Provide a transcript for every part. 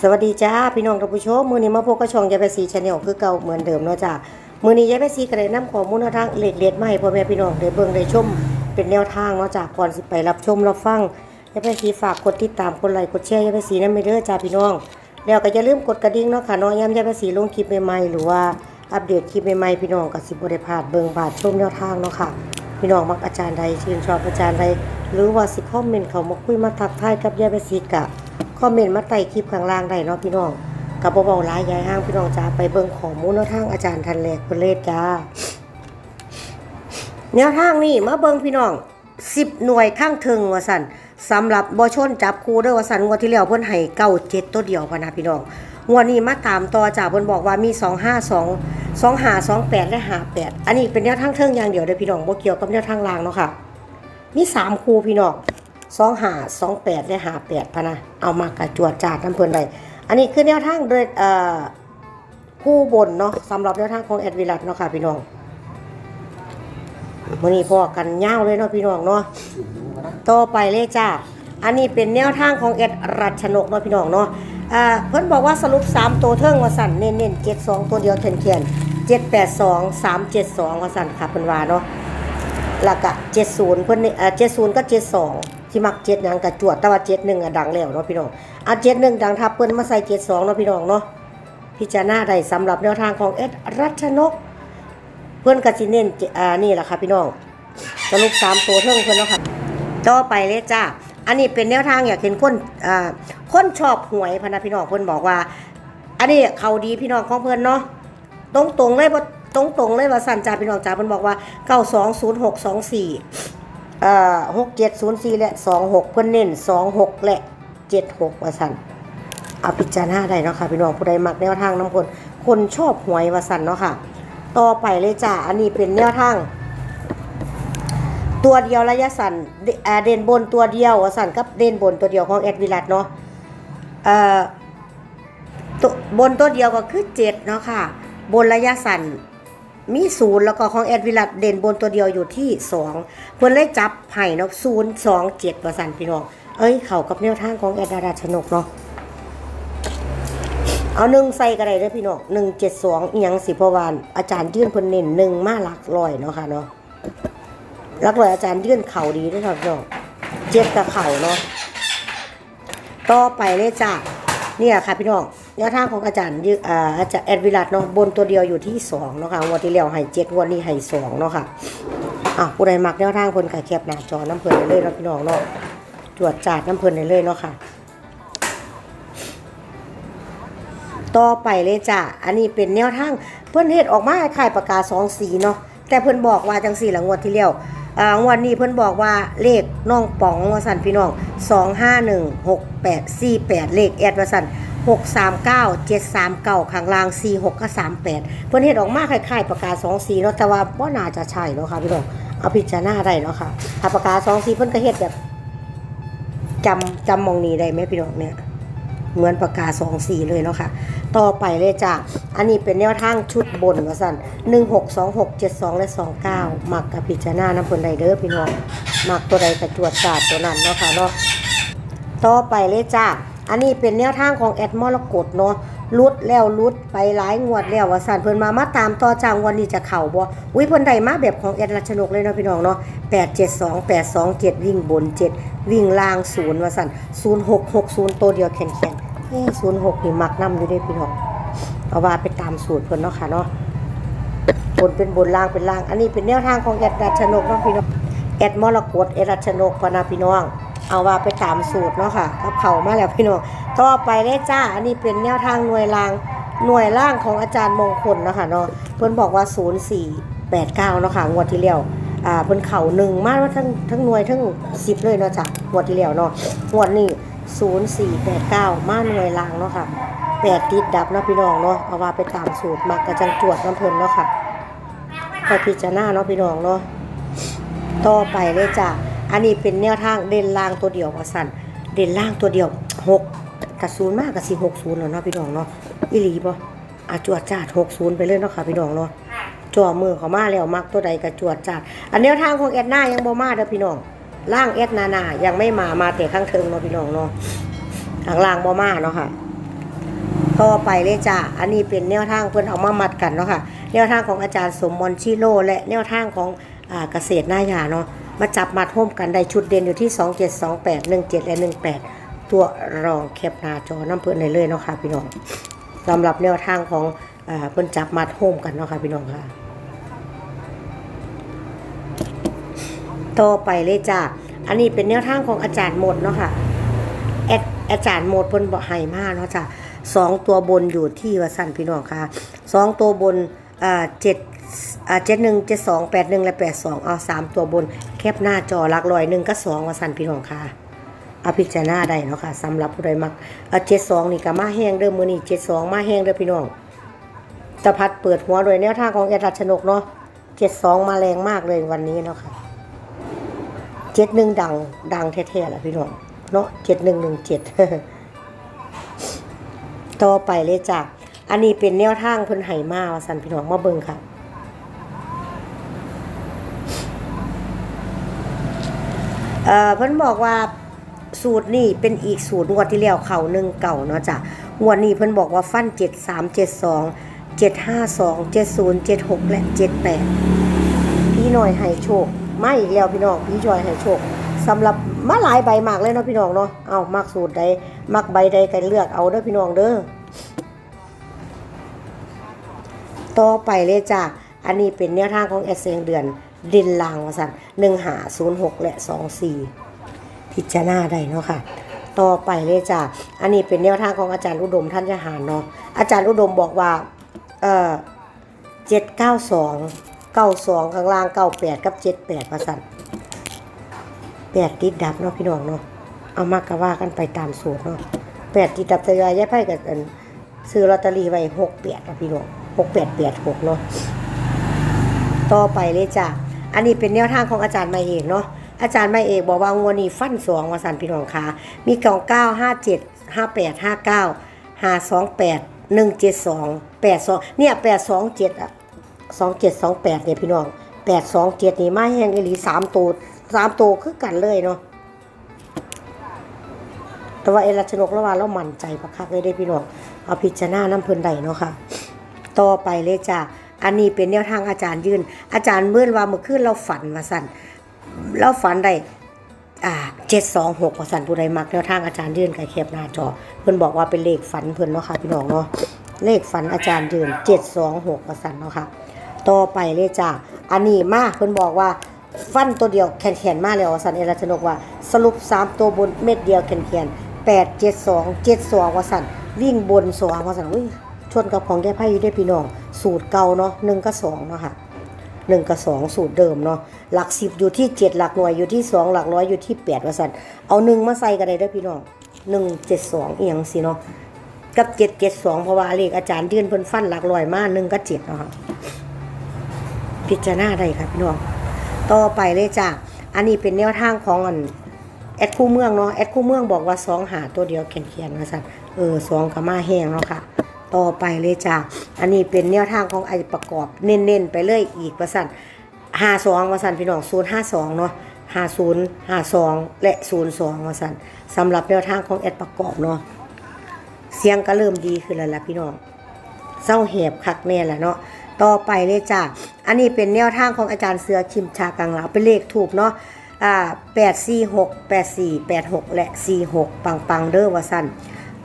สวัสดีจ้าพี่น้องท่านผู้ชมมือนี้มาพบกับช่องยายไปสีชาแนลคือเก่าเหมือนเดิมเนาะจ้ามือนี้ยายไปสีก็ได้นำข้อมูลนทางเล็ดๆมาให้พ่อแม่พี่น้องได้เบิ่งได้ชมเป็นแนวทางเนาะจ้าก่อนสิไปรับชมรับฟังยายไปสีฝากกดติดตามกดไลค์กดแชร์ยายไปสีนำไปเด้อจ้าพี่น้อง แล้วก็อย่าลืมกดกระดิ่งเนาะค่ะเนาะยามยายไปสีลงคลิปใหม่ๆหรือว่าอัปเดตคลิปใหม่ๆพี่น้องก็สิบ่ได้พลาดเบิ่งพลาดชมแนวทางเนาะค่ะพี่น้องมักอาจารย์ใดชื่นชอบอาจารย์ใดหรือว่าสิคอมเมนต์เขามาคุยมาทักทายกับยายไปสีกะ คอมเมนต์มาใต้คลิปข้างล่างได้เนาะพี่น้องกับเบาๆหลายยายห้างพี่น้องจ้าไปเบิ่งข้อมูลแนวทางอาจารย์ทันแรกเพิ่นเลศจ้าแนวทางนี่มาเบิ่งพี่น้อง10หน่วยข้างถึงว่าสั่นสำหรับบ่ชนจับคูเด้อว่าสั่นงวดที่แล้วเพิ่นให้เก้าเจ็ดตัวเดียวพนะพี่น้องงวดนี้มาตามต่อจ้าเพิ่นบอกว่ามี252 25 28แปดและ58อันนี้เป็นแนวทางเทิงอย่างเดียวเด้อพี่น้องบ่เกี่ยวกับแนวทางล่างเนาะค่ะ มีสามคูพี่น้อง สองหาสองแปดและหาแปดพะนะเอามากระจวดจาดน้ำเพลินได้อันนี้คือแนวทางโดยเอ่อคู่บนเนาะสำหรับแนวทางของแอดวิลัตเนาะค่ะพี่น้องวันนี้พอกันยาเลยเนาะพี่น้องเนาะต่อไปเลยจ้าอันนี้เป็นแนวทางของแอดรัชนกเนาะพี่น้องเนาะอ่าเพิ่นบอกว่าสรุป 3 ตัวเทิงว่าสั่นเน้นๆ72ตัวเดียวเขียนๆ782 372ว่าสั่นค่ะเพิ่นว่าเนาะแล้วก็70เพิ่นนี่เอ่อ70ก็72 ที่มัก7หยังก็จวดแต่ว่า71อะดังแล้วเนาะพี่น้องอะ71ดังทับเพิ่นมาใส่72เนาะพี่น้องเนาะพิจารณาได้สำหรับแนวทางของเอ็ดรัชนก เพิ่อนก็สิเน้นอ่านี่แหละค่ะพี่น้องสรุป3ตัวเทิงเพิ่นเนาะค่ะต่อไปเลยจ้าอันนี้เป็นแนวทางอยากเห็นคนอ่าคนชอบหวยพนะพี่น้องเพิ่นบอกว่า อันนี้เขาดีพี่น้องของเพิ่อนเนาะตรงตรงเลยว่าตรงตรงเลยว่าสั่นจ่าพี่น้องจ่าเพิ่นบอกว่าเก้าสองศูนย์หกสองสี่ อ่อหกเจ็ดศูนย์สี่และสองหกเพิ่นเน้นสองหกและเจ็ดหกว่าสันเอาพิจารณาได้เนาะค่ะพี่น้องผู้ใดมักแนวทางน้ำคนคนชอบหวยว่าสันเนาะค่ะ ต่อไปเลยจ้าอันนี้เป็นแนวทาง ตัวเดียวระยะสั้นเด่นบนตัวเดียวว่าสันกับเด่นบนตัวเดียวของแอดวิลัตเนาะเอ่อบนตัวเดียวก็คือเจ็ดเนาะค่ะ บนระยะสั้น มีศูนย์แล้วก็ของแอดวิลัตเด่นบนตัวเดียวอยู่ที่สองเพิ่นเลยจับไผ่เนาะศูนย์สองเจ็ดประสันพี่น้อง เอ้ย เข้ากับแนวทางของแอดดาราชนกเนาะเอาหนึ่งใส่ก็ได้เด้อพี่น้องหนึ่งเจ็ดสองอียังสิพราะวาอาจารย์ยื่นเพิ่นเน้นหนึ่งมาหลักร้อยเนาะค่ะเนาะหลักร้อยอาจารย์ยื่นเข่าดีด้วยครับพี่น้องเจ็ดกับเข่าเนาะต่อไปเลยจ้าเนี่ยค่ะพี่น้อง แนวทางของอาจารย์ยือ่าอาจารย์แอดวิลัตเนาะบนตัวเดียวอยู่ที่สองเนาะค่ะวันที่แล้วให้เจ็ดวันนี้ให้สองเนาะค่ะอะผู้ใดมักแนวทางเพิ่นก็แคปหน้าจอน้ำเพิ่นได้เลยเนาะพี่น้องเนาะตรวจจาดน้ำเพิ่นได้เลยเนาะค่ะ ต่อไปเลยจ้าอันนี้เป็นแนวทางเพิ่อนเฮ็ดออกมาคล้ายปากกาสองสีเนาะ แต่เพิ่อนบอกว่าจังสี่ละงวดที่แล้วอ่างวดนี้เพิ่อนบอกว่าเลขน้องป๋องวสันพี่น้อง2516848เลขแอดวสัน 639 739ข้างล่าง 46กับ38 เพิ่นเฮ็ดออกมาคล้ายๆปากกาสองสีเนาะแต่ว่าบ่น่าจะใช่เนาะค่ะพี่น้องเอาพิจารณาได้เนาะค่ะถ้าปากกาสองสีเพิ่นก็เฮ็ดแบบจำจำมองนี้ได้ไหมพี่น้องเนี่ยเหมือนปากกาสองสีเลยเนาะค่ะ ต่อไปเลยจ้ะ อันนี้เป็นแนวทางชุดบนว่าสั่นหนึ่งหกสองหกเจ็ดสองและสองเก้ามักกับพิจารณาน้ำเพลินไดเด้อพี่น้องหมักตัวใดกระจวดศาสตร์ตัวนั้นเนาะค่ะเนาะ ต่อไปเลยจ้ะ อันนี้เป็นแนวทางของแอดมอลกดเนาะลุดแล้วลุดไปหลายงวดแล้วว่าสั่นเพิ่นมามาตามต่อจังวันนี้จะเข่าบ่อุ้ยเพิ่นได้มาแบบของแอดรัชนกเลยเนาะพี่น้องเนาะ8 7 2 8 2 7วิ่งบน7วิ่งล่าง0ว่าสั่น0 6 6 0ตัวเดียวแข็งๆเฮ้0 6นี่มักนํอยู่ด้พี่น้องเอาว่าไปตามสูตรเพิ่นเนาะค่ะเนาะบนเป็นบนล่างเป็นล่าง อันนี้เป็นแนวทางของแอดรัชนกเนาะพี่น้องแอดมรกตแอดรัชนกพนาพี่น้อง เอาว่าไปตามสูตรเนาะค่ะกับเขามาแล้วพี่น้องต่อไปเลยจ้า อันนี้เป็นแนวทางหน่วยราง หน่วยล่างของอาจารย์มงคลเนาะค่ะเนาะเพิ่นบอกว่า 0489เนาะค่ะงวดที่แล้วอ่าเพิ่นเข่าหนึ่งมากว่าทั้งทั้งหน่วยทั้ง10เลยเนาะจ้ะงวดที่แล้วเนาะงวดนี้0489 มาหน่วยล่างเนาะค่ะแปดติดดับเนาะพี่น้องเนาะเอาว่าไปตามสูตรมักระจังจวดน้ำเพลินเนาะค่ะคอยพิจารณาเนาะพี่น้องเนาะต่อไปเลยจ้ะ อันนี้เป็นแนวทางเด่นล่างตัวเดียวว่าสั่นเด่นล่างตัวเดียวหกกระศูนย์มากกับสี่หกศูนย์แล้วเนาะพี่น้องเนาะอีหลีป่ะอาจวดจาดหกศูนย์ไปเลยเนาะค่ะพี่น้องเนาะจ่อมือเขามาแล้วมักตัวใดกระจวดจาดอันแนวทางของแอดนายังบ่มาเด้อพี่น้องล่างแอดนานายังไม่มามาแต่ข้างเทิงเนาะพี่น้องเนาะข้างล่างบ่มาเนาะค่ะต่อไปเลยจ้าอันนี้เป็นแนวทางเพิ่นเอามามัดกันเนาะค่ะ แนวทางของอาจารย์สมมนชิโร่และแนวทางของอ่าเกษตรหน้ายาเนาะ มาจับมัดห่มกันได้ชุดเด่นอยู่ที่ 2728 17 และ 18 ตัวรองแคปหน้าจอน้ำเพิ่อนได้เลยเนาะค่ะพี่น้องสำหรับแนวทางของเพิ่นจับมัดห่มกันเนาะค่ะพี่น้องค่ะ ต่อไปเลยจ้าอันนี้เป็นแนวทางของอาจารย์หมดเนาะค่ะแอดอาจารย์หมดเพิ่นบอกให้มาเนาะจ้ะสองตัวบนอยู่ที่วสันพี่น้องค่ะสองตัวบนเจ็ดเจ็ดหนึ่งเจ็ดสองแปดหนึ่งและแปดสองเอาสามตัวบน แคบหน้าจอลักรอยหนึ่งก็สองว่าสั่นพี่น้องค่ะเอาพิจารณาได้เนาะค่ะสำหรับผู้ใดมักเจ็ดสองนี่ก็มาแห้งเด้อมือนี่เจ็ดสองมาแห้งเด้อพี่น้องตะพัดเปิดหัวโดยแนวทางของแอดรัชนกเนาะเจ็ดสองมาแรงมากเลยวันนี้เนาะค่ะเจ็ดหนึ่งดังดังแท้ๆแหละพี่น้องเนาะเจ็ดหนึ่งหนึ่งเจ็ดต่อไปเลยจ้ะอันนี้เป็นแนวทางเพิ่นไหมาว่าสันพี่น้องมาเบิ่งค่ะ เอ่อเพิ่นบอกว่าสูตรนี่เป็นอีกสูตรงวดที่แล้วเข่าหนึ่งเก่าเนาะจ้ะงวดนี้เพิ่นบอกว่าฟันเจ็ดสามเจ็ดสองเจ็ดห้าสองเจ็ดศูนย์เจ็ดหกและเจ็ดแปดพี่หน่อยให้โชคมาอีกแล้วพี่น้องพี่จอยให้โชคสำหรับมาหลายใบมากเลยเนาะพี่น้องเนาะเอามักสูตรใดมักใบใดกันเลือกเอาเด้อพี่น้องเด้อต่อไปเลยจ้ะอันนี้เป็นแนวทางของแอดเซงเดือน ดินลางว่าสั่นหนึ่งหาศูนย์หกและสองสี่พิจารณาได้เนาะค่ะ ต่อไปเลยจ้ะอันนี้เป็นแนวทางของอาจารย์อุดมท่านจะหารเนาะอาจารย์อุดมบอกว่าเอ่อเจ็ดเก้าสองเก้าสองข้างล่างเก้าแปดกับเจ็ดแปดประสันแปดติดดับเนาะพี่น้องเนาะเอามากกะว่ากันไปตามสูตรเนาะแปดติดดับทยอยย้ายไพ่กับอันซื้อลอตเตอรี่ไว้หกแปดนะพี่น้องหกแปดแปดหกเนาะต่อไปเลยจ้ะ อันนี้เป็นแนวทางของอาจารย์ม่เอกเนาะอาจารย์ม่เอกบอกว่างวดนี้ฟันสองวาสันพี่น้องค่ะมีเก้าเก้าห้าเจ็ดห้าแปดห้าเก้าห้าสองแปดหนึ่งเจ็ดสองแปดสองเนี่ยแปดสองเจ็ดอะสองเจ็ดสองแปดเนี่ยพี่น้องแปดสองเจ็ดนี่มาแห้งอีหลีสามตัวสามตัวคือกันเลยเนาะแต่ว่าเอรัชนกระว่าเรามั่นใจประคักเลยได้พี่น้องเอาพิจารณาน้ำเพลินใดเนาะค่ะ ต่อไปเลยจ้ะ อันนี้เป็นแนวทางอาจารย์ยืน อาจารย์เมื่อว่าเมื่อคืนเราฝันมาสั่นเราฝันได้อ่าเจ็ดสองหกว่าสั่นผู้ใดมักแนวทางอาจารย์ยืนกับแคบหน้าจอ เพิ่อนบอกว่าเป็นเลขฝันเพิ่อนเนาะค่ะพี่น้องเนาะเลขฝันอาจารย์ยืนเจ็ดสองหกว่าสั่นเนาะค่ะต่อไปเลยจ้ะอันนี้มาเพิ่อนบอกว่าฟันตัวเดียวแขนแขนมาแล้วว่าสันเอราชนกว่า สรุป3ตัวบนเม็ดเดียวแขนแขนแปดเจ็ดสองเจ็ดสองว่าสันวิ่งบนสองว่าสันอุ้ยชนกับของแก้ไพ่อยู่ได้พี่น้อง สูตรเก่าเนาะหนึ่งกับสองเนาะค่ะหนึ่งกับสองสูตรเดิมเนาะหลักสิบอยู่ที่เจ็ดหลักหน่วยอยู่ที่สองหลักร้อยอยู่ที่แปดว่าสันเอาหนึ่งมาใส่กันได้ด้อพี่น้องหนึ่งเจ็ดสองเอียงสิเนาะกับเจ็ดเจ็ดสองเพราะว่าเลขอาจารย์ยื่นเพิ่นฟันหลักร้อยมาหนึ่งกับเจ็ดเนาะพิจารณาได้ค่ะพี่น้องต่อไปเลยจ้ะอันนี้เป็นแนวทางของอันแอดคู่เมืองเนาะแอดคู่เมืองบอกว่าสองหาตัวเดียวเขียนเขียนๆว่าสันเออสองกับมาแห้งเนาะค่ะ ต่อไปเลยจ้ะอันนี้เป็นแนวทางของไอประกอบเน้นๆไปเลยอีกว่าสันห้าสองว่าสันพี่น้องศูนย์ห้าสองเนาะห้าศูนย์ห้าสองและศูนย์สองว่าสันสำหรับแนวทางของแอดประกอบเนาะเสียงก็เริ่มดีขึ้นแล้วล่ะพี่น้องเศร้าแหบคักแน่แหละเนาะต่อไปเลยจ้ะอันนี้เป็นแนวทางของอาจารย์เสือคิมชากังลาวเป็นเลขถูกเนาะอ่าแปดสี่หกแปดสี่แปดหกและสี่หกปังปังเด้อว่าสั้น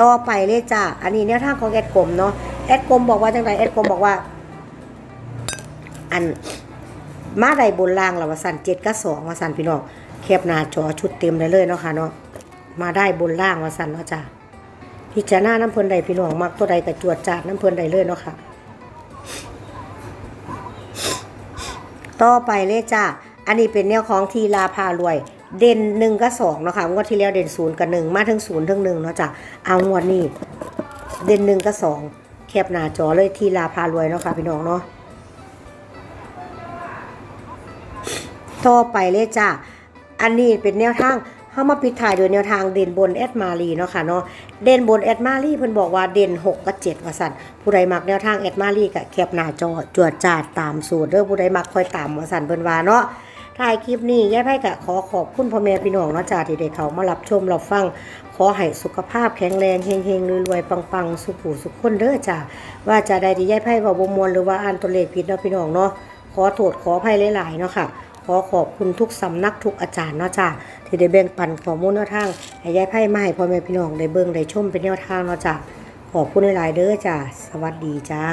ต่อไปเลยจ้ะอันนี้แนวทางของแอดกลมเนาะแอดกลมบอกว่าจังไรแอดกลมบอกว่า อันมาได้บนล่างแล้วว่าสั้นเจ็ดกับสองว่าสั้นพี่น้องแคบหน้าจอชุดเต็มเลยเลยเนาะค่ะเนาะมาได้บนล่างว่าสั้นเนาะจ้ะพิจารณาน้ำเพลินใดพี่น้องมักตัวใดกับจวดจาดน้ำเพลินใดเลยเนาะค่ะต่อไปเลยจ้าอันนี้เป็นแนวของทีลาพารวย เด่นหนึ่งกับสองเนาะค่ะงวดที่แล้วเด่นศูนย์กับหนึ่งมาถึงศูนย์ถึงหนึ่งเนาะจ้ะเอางวดนี้เด่นหนึ่งกับสองแคบหน้าจอเลยทีลาพารวยเนาะค่ะพี่น้องเนาะต่อไปเลยจ้าอันนี้เป็นแนวทางเข้ามาปิดถ่ายโดยแนวทางเด่นบนแอดมารีเนาะค่ะเนาะเด่นบนแอดมารีเพิ่นบอกว่าเด่น 6 กับ 7 ว่าสั่นผู้ใดมักแนวทางแอดมารีก็แคปหน้าจอจวดจาดตามสูตรเด้อผู้ใดมักคอยตามว่าสั่นเพิ่นว่าเนาะ ถ่ายคลิปนี้ยายไพ่ก็ขอขอบคุณพ่อแม่พี่น้องเนาะจ้าที่ได้เขามารับชมรับฟัง ขอให้สุขภาพแข็งแรงเฮงๆรวยๆปังๆ สุขหูสุขคนเด้อจ้าว่าจะได้ที่ยายไพ่เว่าบ่มวนหรือว่าอ่านตัวเลขผิดเนาะพี่น้องเนาะขอโทษขออภัยหลายๆเนาะค่ะขอขอบคุณทุกสำนักทุกอาจารย์เนาะจ้าที่ได้แบ่งปันข้อมูลแนวทางให้ยายไพ่มาให้พ่อแม่พี่น้องได้เบิ่งได้ชมเป็นแนวทางเนาะจ้าขอบคุณหลายๆเด้อจ้าสวัสดีจ้า